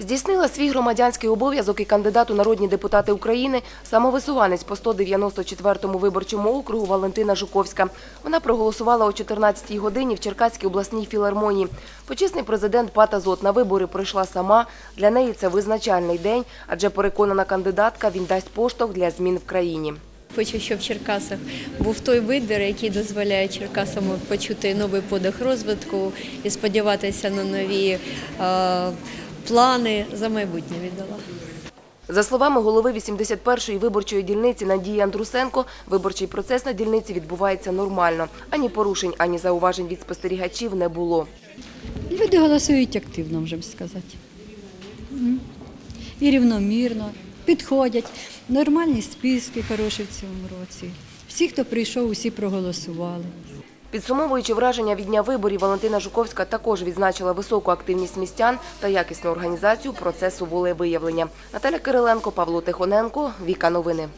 Здійснила свій громадянський обов'язок і кандидат у народні депутати України, самовисуванець по 194-му виборчому округу Валентина Жуковська. Вона проголосувала о 14-й годині в Черкаській обласній філармонії. Почесний президент ПАТ «Азот» на вибори прийшла сама. Для неї це визначальний день, адже переконана кандидатка, він дасть поштовх для змін в країні. Хочу, щоб в Черкасах був той вибір, який дозволяє Черкасам почути новий подих розвитку і сподіватися на нові е, плани за майбутнє віддала. За словами голови 81-ї виборчої дільниці Надії Андрусенко, виборчий процес на дільниці відбувається нормально. Ані порушень, ані зауважень від спостерігачів не було. Люди голосують активно, можемо сказати. І рівномірно, підходять. Нормальні списки хороші в цьому році. Всі, хто прийшов, усі проголосували. Підсумовуючи враження від дня виборів, Валентина Жуковська також відзначила високу активність містян та якісну організацію процесу волевиявлення. Наталя Кириленко, Павло Тихоненко, Віка Новини.